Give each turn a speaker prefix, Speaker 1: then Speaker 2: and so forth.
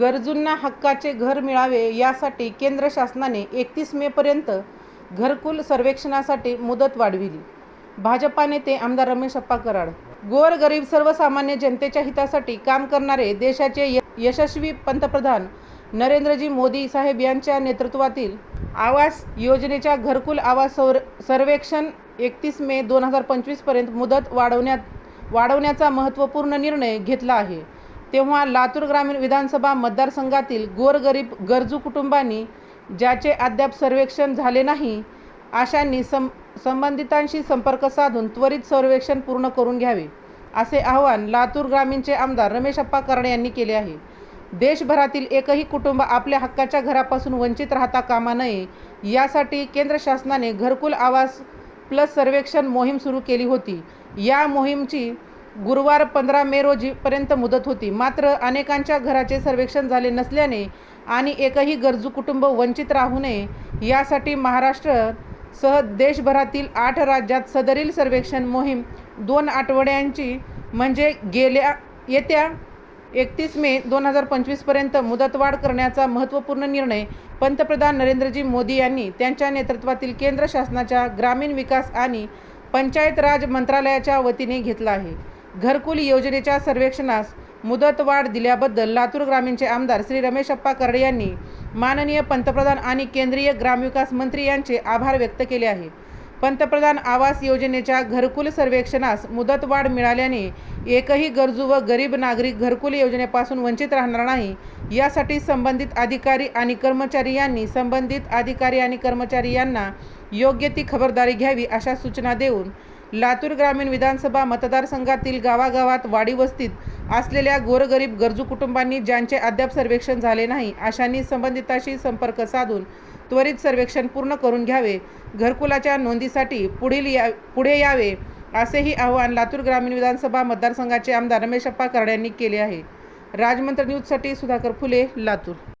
Speaker 1: गरजूंना हक्काचे घर मिळावे यासाठी केंद्र शासनाने एकतीस मेपर्यंत घरकुल सर्वेक्षणासाठी मुदत वाढविली. भाजपा नेते आमदार रमेश अप्पा कराड. गोरगरीब सर्वसामान्य जनतेच्या हितासाठी काम करणारे देशाचे यशस्वी पंतप्रधान नरेंद्रजी मोदी साहेब यांच्या नेतृत्वातील आवास योजनेच्या घरकुल आवास सौर सर्वेक्षण एकतीस मे दोन हजार पंचवीसपर्यंत मुदत वाढवण्यात वाढवण्याचा महत्त्वपूर्ण निर्णय घेतला आहे. तेव्हा लातूर ग्रामीण विधानसभा मतदारसंघातील गोरगरीब गरजू कुटुंबांनी ज्याचे अद्याप सर्वेक्षण झाले नाही अशांनी सं संबंधितांशी संपर्क साधून त्वरित सर्वेक्षण पूर्ण करून घ्यावे असे आवाहन लातूर ग्रामीणचे आमदार रमेश अप्पा करडे यांनी केले आहे. देशभरातील एकही कुटुंब आपल्या हक्काच्या घरापासून वंचित राहता कामा नये यासाठी केंद्र शासनाने घरकुल आवास प्लस सर्वेक्षण मोहीम सुरू केली होती. या मोहीमची गुरुवार पंधरा मे रोजीपर्यंत मुदत होती. मात्र अनेकांच्या घराचे सर्वेक्षण झाले नसल्याने आणि एकही गरजू कुटुंब वंचित राहू नये यासाठी महाराष्ट्र सह देशभरातील आठ राज्यात सदरील सर्वेक्षण मोहीम दोन आठवड्यांची म्हणजे गेल्या येत्या एकतीस मे दोन हजार पंचवीसपर्यंत मुदतवाढ करण्याचा महत्त्वपूर्ण निर्णय पंतप्रधान नरेंद्रजी मोदी यांनी त्यांच्या नेतृत्वातील केंद्र शासनाच्या ग्रामीण विकास आणि पंचायत राज मंत्रालयाच्या वतीने घेतला आहे. घरकुल योजनेच्या सर्वेक्षणास मुदतवाढ दिल्याबद्दल लातूर ग्रामीणचे आमदार श्री रमेश अप्पा करडे यांनी माननीय पंतप्रधान आणि केंद्रीय ग्रामविकास मंत्री यांचे आभार व्यक्त केले आहे. पंतप्रधान आवास योजनेच्या घरकुल सर्वेक्षणास मुदतवाढ मिळाल्याने एकही गरजू व गरीब नागरिक घरकुल योजनेपासून वंचित राहणार नाही यासाठी संबंधित अधिकारी आणि कर्मचारी यांनी संबंधित अधिकारी आणि कर्मचारी यांना योग्य ती खबरदारी घ्यावी अशा सूचना देऊन लातूर ग्रामीण विधानसभा मतदारसंघातील गावागावात वाडी वस्तीत असलेल्या गोरगरीब गरजू कुटुंबांनी ज्यांचे अद्याप सर्वेक्षण झाले नाही अशांनी संबंधिताशी संपर्क साधून त्वरित सर्वेक्षण पूर्ण करून घ्यावे. घरकुलाच्या नोंदीसाठी पुढील या पुढे यावे असेही आवाहन लातूर ग्रामीण विधानसभा मतदारसंघाचे आमदार रमेश अप्पा करडे यांनी केले आहे. राजमंत्र न्यूजसाठी सुधाकर फुले लातूर.